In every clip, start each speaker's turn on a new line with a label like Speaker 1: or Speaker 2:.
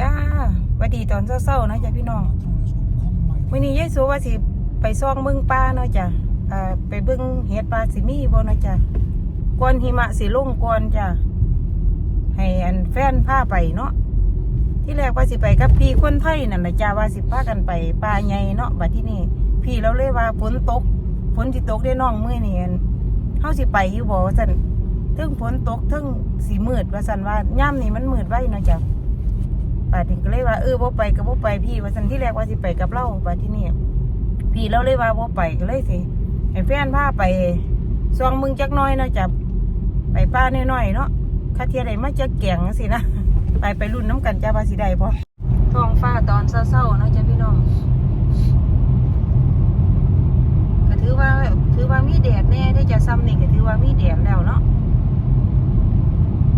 Speaker 1: จ้าวัดดีตอนเช้าๆนะจ้ะพี่น้องมื้อนี้ยายสูว่าสิไปซ่องเบิ่งป่าเนาะจ้ะไปเบิ่งเห็ดป่าสิมีบ่เนาะจ้ะก่อนหิมะสิลงก่อนจ้ะให้อันแฟนพาไปเนาะที่แรกว่าสิไปกับพี่คนไทยนั่นนะจ้าว่าสิพากันไปป่าใหญ่เนาะบัดที่นี่พี่เราเลยว่าฝนตกฝนสิตกได้น้องมื้อนี้อั่นเฮาสิไปอยู่บ่ว่าซั่นเทึงฝนตกเทึงสิมืดว่าซั่นว่าย่ามนี่มันมืดไว้เนาะจ้ะ ป่าถึงก็เลยว่าเออบ่ไปก็บ่ไปพี่ว่าสันที่แรกว่าสิไปกับเราป่าที่นี่พี่เราเลยว่าบ่ไปก็เลยสิให้แฟนพาไปซองมึงจักน้อยเนาะจับไปป้าน้อยๆเนาะคาเทียไดมาจักแกงจังซี่นะไปไปรุ่นน้ำกันจ้าว่าสิได้บ่ท้องฟ้าตอนเช้าๆเนาะจ้ะพี่น้องก็ถือว่าถือว่ามีแดดแน่ได้จะซ้ำนี่ก็ถือว่ามีแดดแล้วเนาะ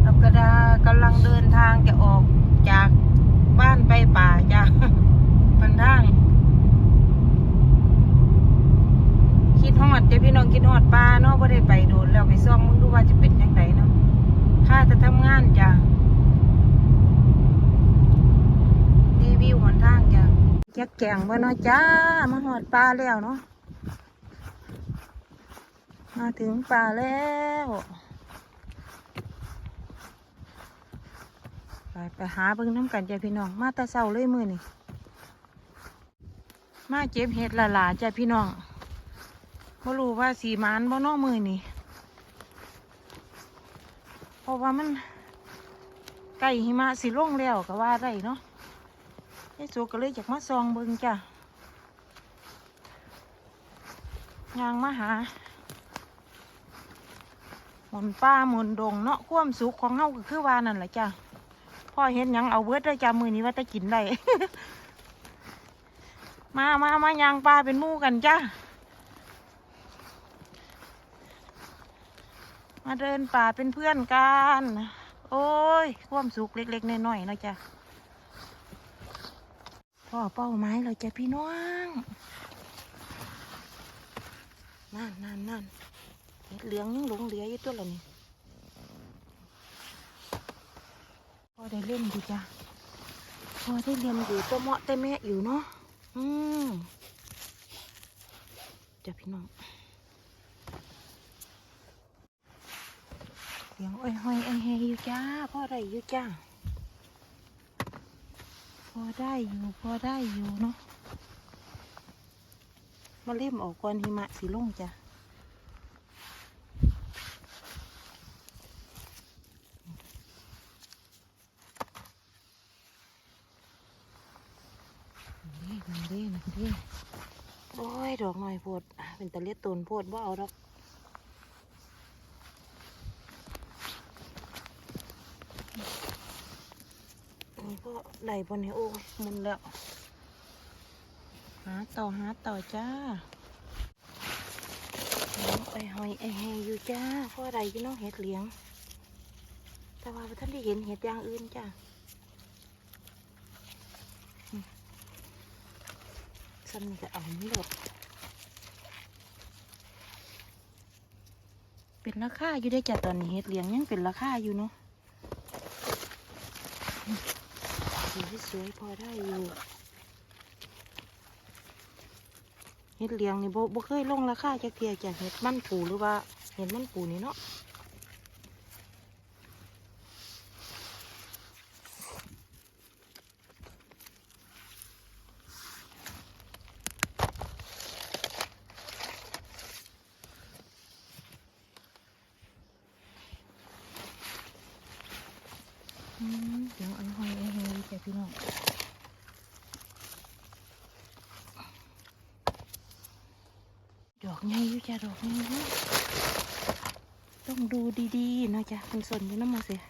Speaker 1: แล้วก็ดากำลังเดินทางจะออกจาก บ้านไปป่าจ้ะมันทางคิดฮอดจ้าพี่น้องคิดฮอดป่าเนาะไ่ได้ไปโดนแล้วไปซ่องมึงดูว่าจะเป็นยังไงเนาะข้าจะทำงานจ้ะรีวิวหนทางจ้ะจักแกงบ่เนาะจ้ามาหอดป่าแล้วเนาะมาถึงป่าแล้ว ไปไป หาเบิ่งน้ำกันจ้ะพี่น้อง มาแตาเศร้าเลยมือนี่มาเจ็บเห็ดละลาจ้ะพี่น้องบ่รู้ว่าสีมานบ่นอมือนี่เพราะว่ามันใกล้หิมะสิลงแล้วก็ว่าได้เนาะไอ้สูก็เลยอยากมาซองเบิ่งจ้ะยางมาหาหมุนป้าหมุนดงเนาะความสุขของเฮาก็คือว่านั่นแหละจ้ะ พ่อเห็นยังเอาเบิดได้จามือนี้ว่าจะกินได้ มามามายางปลาเป็นมู่กันจ้ามาเดินป่าเป็นเพื่อนกัน โอ้ย ความสุขเล็ก ๆน้อยๆนะจ้ะพ่อเป้าไม้เราจะพี่น้อง นั่นนั่นนั่นเห็ดเหลืองยังหลงเหลืออยู่ตัวละนี่ อได้เล่นอยู่จ้ะพอได้เรียนอยู่ตัวเมาะแต่แม่อยู่เนาะอืมจ้ะพี่น้องเสียงอ้อยห้อยไอเฮอยู่จ้าพ่อได้อยู่จ้าพอได้อยู่พอได้อยู่เนาะมาเล่มออกก่อนหิมะสีลงจ้ะ นี่มันเด้มันเด้โอ้ย ดอกหน่อยโพดอะ เป็นตะเลียตูนโพดบ่าเอาดอกนี่ก็ได้บนนี้โอ้ยหมุนแล้ว หาต่อหาต่อจ้าไอหอยไอแหอยู่จ้าเพราะอะไรพี่น้องเห็ดเหลียง แต่ว่าท่านได้เห็นเห็ดอย่างอื่นจ้าซ้ำนี่ก็เอาไม่หลด เป็นราคาอยู่ได้จ้ะตอนนี้เฮ็ดเลี้ยงยังเป็นราคาอยู่เนาะสีสวยพอได้อยู่เฮ็ดเลี้ยงนี่บ่บ่เคยลงราคาจักเทียจ้ะเฮ็ดมันปูหรือว่าเห็ดมันปูนี่เนาะอืมเดี๋ยวอันหอยไอ้เฮยจ้ะพี่น้องดอก ใหญ่อยู่จ้ะดอกใหญ่อยู่ต้องดูดีๆนะจ้ะมันสนอยู่น้ำมาเสีย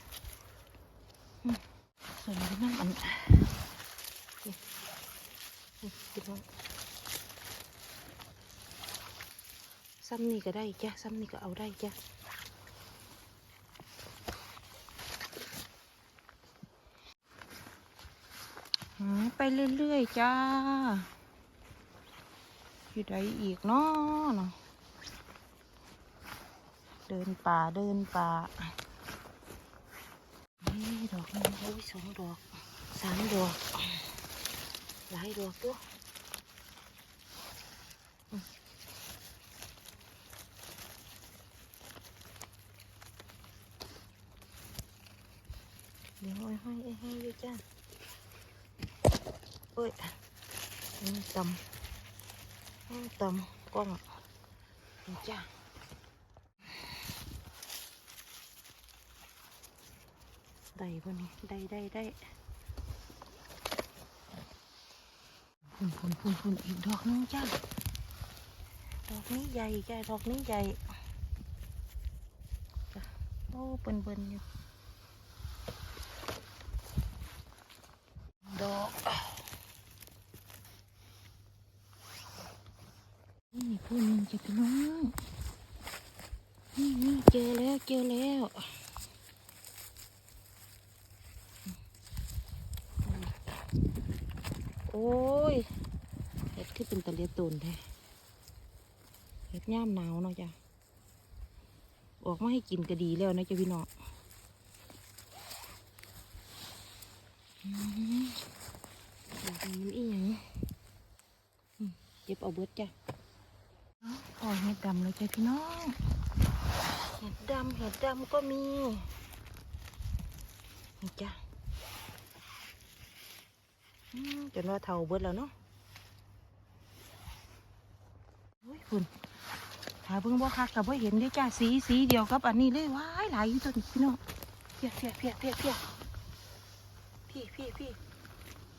Speaker 1: สนอยู่น้ำอันซ้ำนี่ก็ได้จ้ะซ้ำนี่ก็เอาได้จ้ะไปเรื่อยๆจ้า อยู่ใดอีกเนาะเนาะเดินป่าเดินป่านี่ดอกนี้โอ้ยสองดอกสามดอกหลายดอกตัวเดี๋ยวห้อยห้ให้อยู่จ้าเอ้ยนนี้ตำ อันนี้ตำกล้องนี่จ้าได้พวกนี้ได้ได้ได้พุ่นพุ่นพุ่นพุ่นอีกดอกนึงจ้าดอกนี้ใหญ่จ้าดอกนี้ใหญ่จ้ะโอ้เบิ่นเบิ่นอยู่ดอกนี่ พูนจะพี่น้องนี่นี่เจอแล้วเจอแล้วโอ้ยเห็ดคือเป็นตะเลียตูนแท้เห็ดย่ามหนาวเนาะจ้ะออกมาให้กินก็ดีแล้วนะจ้ะพี่น้องอืมดอกนี้มันอีหยังเก็บเอาเบิดจ้ะ อ๋อเห็ดดำเลยจ้ะพี่น้อง เห็ดดำเห็ดดำก็มีนี่จ้ะอืมจนว่าเท่าเบิดแล้วเนาะโอ้ยคุณหาเบิ่งบ่คักกับบ่เห็นเด้จ้าสีสีเดียวกับอันนี้เลยว้ายหลายอยู่ตัวนี้พี่น้องเพียเพียเพียเพียเพียพี่พี่พี่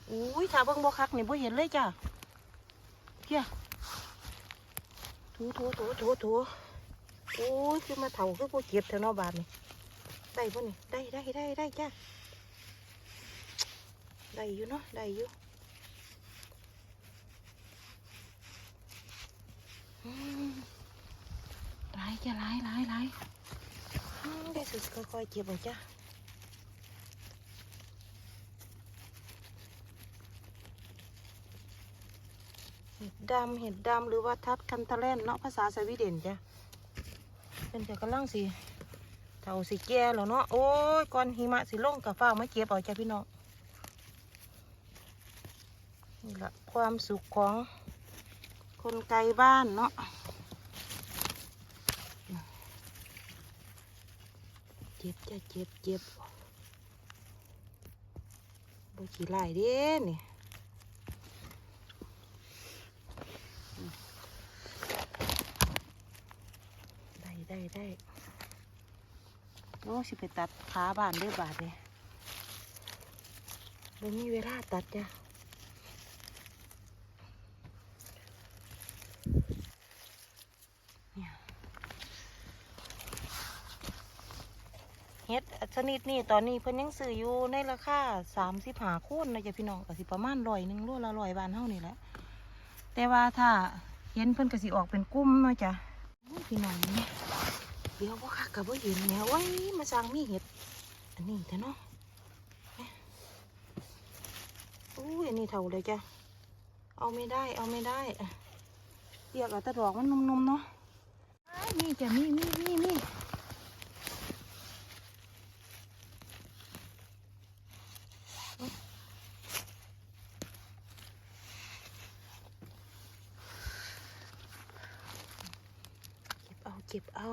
Speaker 1: โอ้ยถ้าเบิ่งบ่คักนี่บ่เห็นเลยจ้าเพีย ถูถูถูถูถูโอ้ยคือมาเท่าคือบ่เก็บแถวเนอบาทนี่ได้บ่นี่ได้ได้ได้ได้จ้าได้อยู่เนาะได้อยู่อืมหลายจะหลายหลายหลายได้สุดค่อยๆเก็บเอาจ้ะ ดำเห็ดดำหรือว่าทัดคันทะเลนเนาะภาษาสวีเดนจ้ะเป็นแต่กำลังสิเท่าสิแก่แล้วเนาะโอ้ยก่อนหิมะสิลงกับฟ้าวมาเก็บเอาจ้ะพี่น้องนี่ละความสุขของคนไกลบ้านเนาะเจ็บจ้ะเจ็บเจ็บบ่ขี้ไล่เด้นี่ ได้ได้ได้โอ้สิไปตัดขาบ้านเด้วยบาทเลยบ่มีเวลาตัดจ้ะเฮ็ดชนิดนี้ตอนนี้เพิ่นยังซื้ออยู่ในราคาสามสิบห้าคูณนะจ๊ะพี่น้องก็สิประมาณร้อยหนึ่งโลละร้อยบาทเท่านี่แหละ แต่ว่าถ้าเห็นเพิ่นก็สิออกเป็นกลุ่มเนาะจ้ะโอ้ยพี่น้องนี่ เดี๋ยวว่าคักกับว่าเห็นแหล้วไว้มาสั่งมีเห็ด อันนี้แต่เนาะเนี่ยอุ้ยอันนี้เท่าเลยจ้ะ เอาไม่ได้ เอาไม่ได้เรียกอาแตะดอกมันนุ่มๆเนาะมีจ้ะมีมีมีมีเก็บเอา เก็บเอา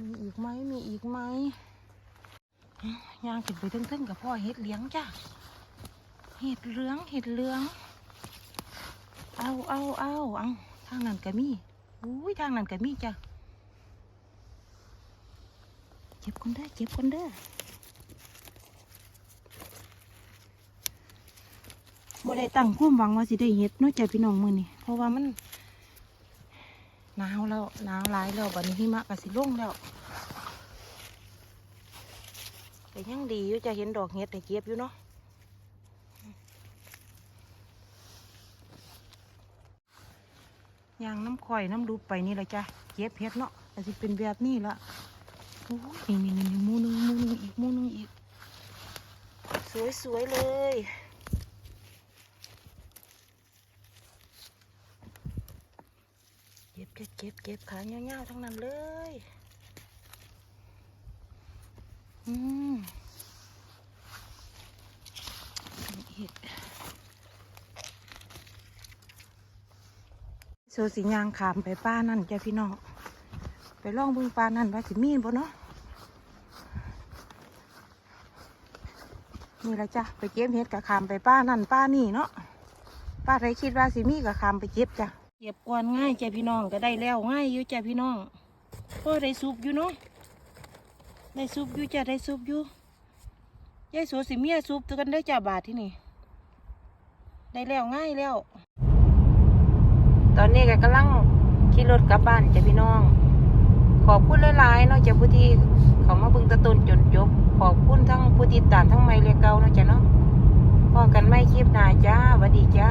Speaker 1: มีอีกไหมมีอีกไหมย่างขึ้นไปทึ่งๆกับพ่อเห็ดเลี้ยงจ้ะเห็ดเหลืองเห็ดเหลือง เอาเอาเอาเอาทางนั้นก็มีอุ้ยทางนั้นก็มีจ้ะเก็บคนเด้อเก็บคนเด้อบ่ได้ตั้งความหวังว่าสิได้เห็ดน้อยใจพี่น้องมือนี่เพราะว่ามัน หนาวแล้วหนาวหลายแล้วบัดนี้หิมะก็สิลงแล้วแต่ยังดีอยู่จะเห็นดอกเห็ดให้เก็บอยู่เนาะยางน้ำข่อยน้ำรูปไปนี่แหละจ้ะเก็บเห็ดเนาะแต่สิเป็นแบบนี้ละโอ้ยนี่นี่นี่มูนึงมูนึงอีกมูนึงอีก สวยๆเลย เก็บเก็บเก็บเก็บขาเงี้ยวๆทั้งนั้นเลย อืมเฮ็ดโซสิยางขามไปป้านั่นจ้ะพี่น้อง ไปล่องบึงป้านั่นว่าสิมีนบ่เนาะ นี่ละจ้ะ ไปเก็บเห็ดกับขามไปป้านั่นป้านี่เนาะ ป้าใครคิดว่าสิมีกับขามไปเก็บจ้ะ ก็บกวนง่ายจ้ะพี่น้องก็ได้แล้วง่ายอยู่จ้ะพี่น้องก็ได้ซุปอยู่เนาะได้ซุปอยู่จะได้ซุปอยู่ยายสัวสิเมียซุปตัวกันได้จ้ะบาทที่นี่ ได้แล้วง่ายแล้ว ตอนนี้ก็กำลังขี่รถกลับบ้านจ้ะพี่น้อง ขอบคุณหลายๆเนาะจ้ะผู้ที่เขามาบิ่งตะต้นจนจบ ขอบคุณทั้งผู้ติดตามทั้งไม่เรียกเก่าเนาะจ้ะเนาะพอกันไม่คลิปหน้าจ้าสวัสดีจ้า